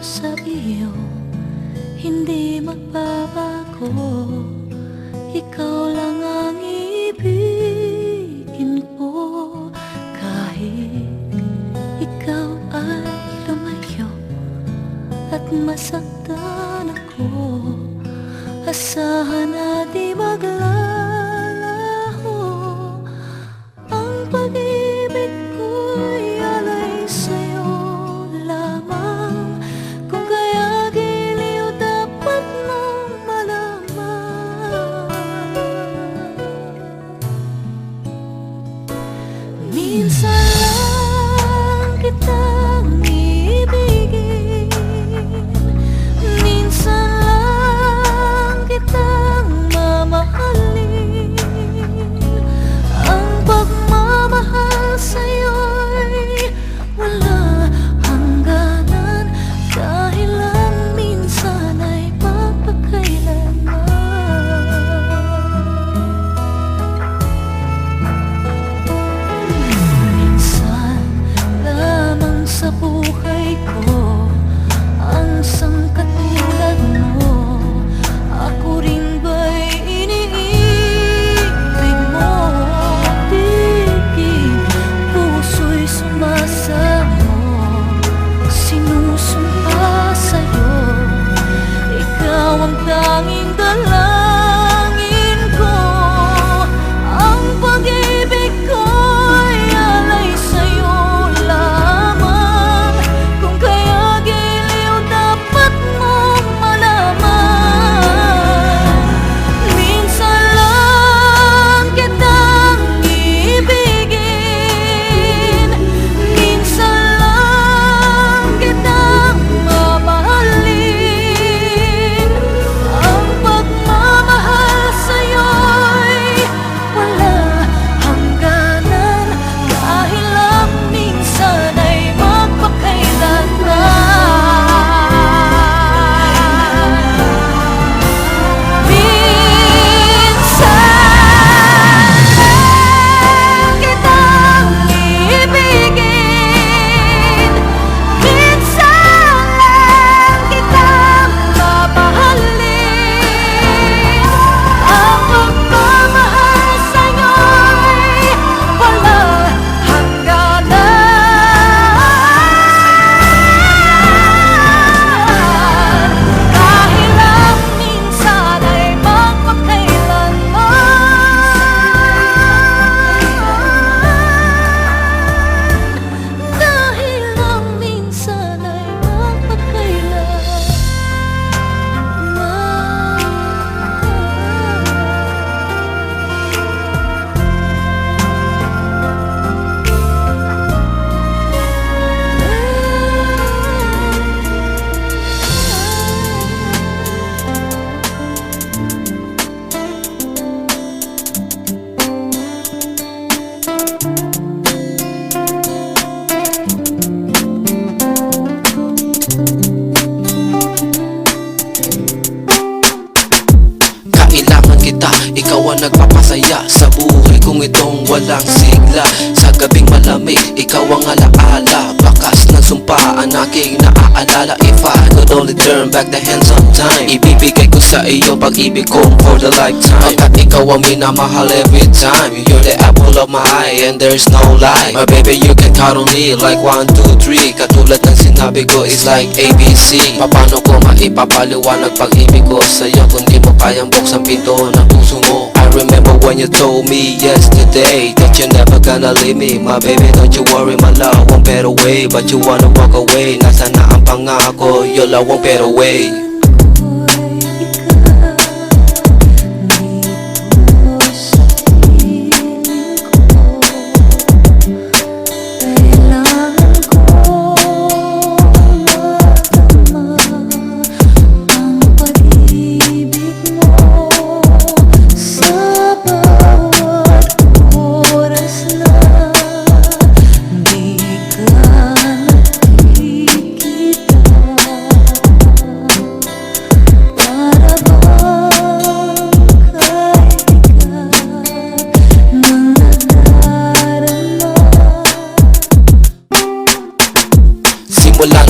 sa iyo. Hindi magbabago. Ikaw lang ang ibigin ko. Kahit ikaw ay lumayo At masaktan ako Asahan na di maglalaho gabing malamig, ikaw ang alaala. Bakas ng sumpa ang aking naaalala. If I could only turn back the hands of time Ibibigay ko sa iyo pag-ibig ko for the lifetime. Pagkat ikaw ang minamahal every time You're the apple of my eye and there's no lie. My baby you can count on me like one, two, three. Katulad ng sinabi ko is like ABC Paano ko maipapaliwanag pag-ibig ko sa'yo Kung di mo kayang buksan pinto ng puso mo remember when you told me yesterday That you're never gonna leave me. My baby don't you worry my love won't bear away But you wanna walk away. Nasaan na ang pangako Your love won't bear away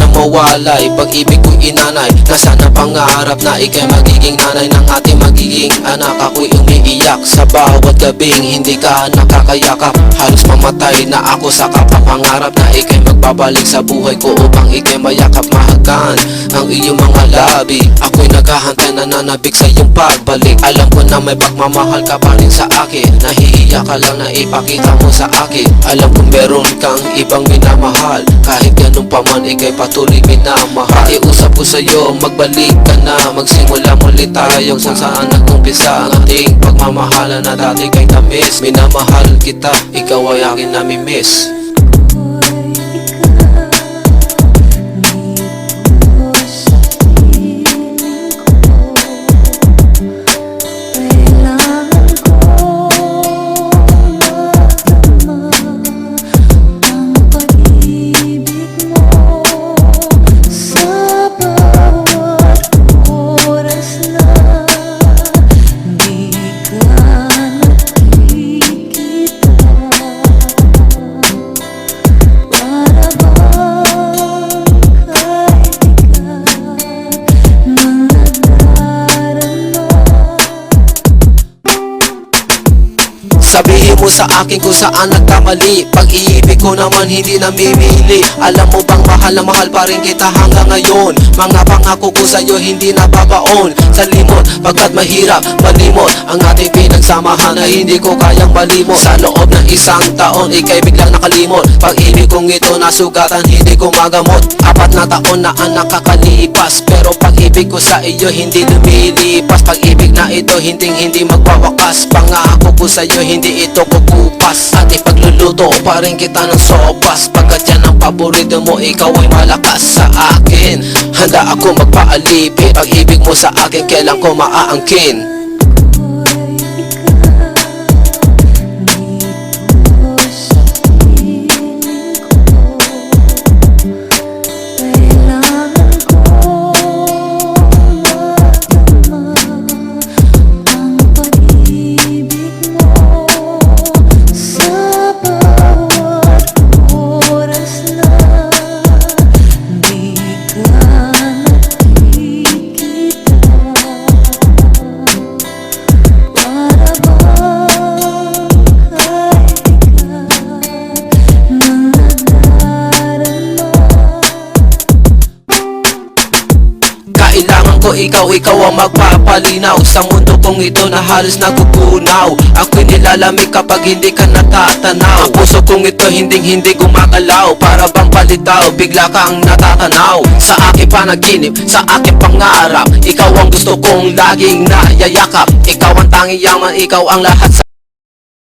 na mawalay. Pag-ibig ko'y inanay. Na pangarap na ikay magiging nanay Ng ating magiging anak. Ako'y umiiyak sa bawat gabing. Hindi ka nakakayakap Halos mamatay na ako sa kapapangarap Na ikay magbabalik sa buhay ko Upang ikay mayakap mahagan Ang iyong mga labi. Ako'y naghahantay na nanabik sa iyong pagbalik. Alam ko na may pagmamahal ka pa rin sa akin. Nahihiya ka lang na ipakita mo sa akin. Alam ko meron kang ibang minamahal. Kahit ganun pa man ikay patuloy minamahal. Pakiusap ko sa'yo magbalik ka na. Magsimula muli tayo kung saan nagkumpisa Ang ating pagmamahala na dati kay tamis Minamahal kita, ikaw ay akin namimiss I be Sabihin mo sa akin kung saan nagkamali. Pag-iibig ko naman hindi namimili. Alam mo bang mahal na mahal pa rin kita hanggang ngayon? Mga pangako ko sa'yo hindi nababaon. Sa limot, pagkat mahirap malimot. Ang ating pinagsamahan na hindi ko kayang malimot. Sa loob ng isang taon, ikay biglang nakalimot. Pag-ibig kong ito nasugatan, hindi ko magamot. Apat na taon na ang nakakalipas Pero pag-ibig ko sa iyo hindi lumilipas. Pag-ibig na ito hindi hindi magwawakas. Pangako ko sa iyo hindi ito kukupas At ipagluluto pa rin kita ng sopas. Pagkat yan ang paborito mo ikaw ay malakas sa akin. Handa ako magpaalipin Pag-ibig mo sa akin kailan ko maaangkin ikaw, ikaw ang magpapalinaw Sa mundo kong ito na halos nagugunaw. Ako'y nilalamig kapag hindi ka natatanaw. Ang puso kong ito hinding hindi gumagalaw. Para bang palitaw, bigla kang natatanaw. Sa aking panaginip, sa aking pangarap Ikaw ang gusto kong laging nayayakap. Ikaw ang tanging yaman, ikaw ang lahat sa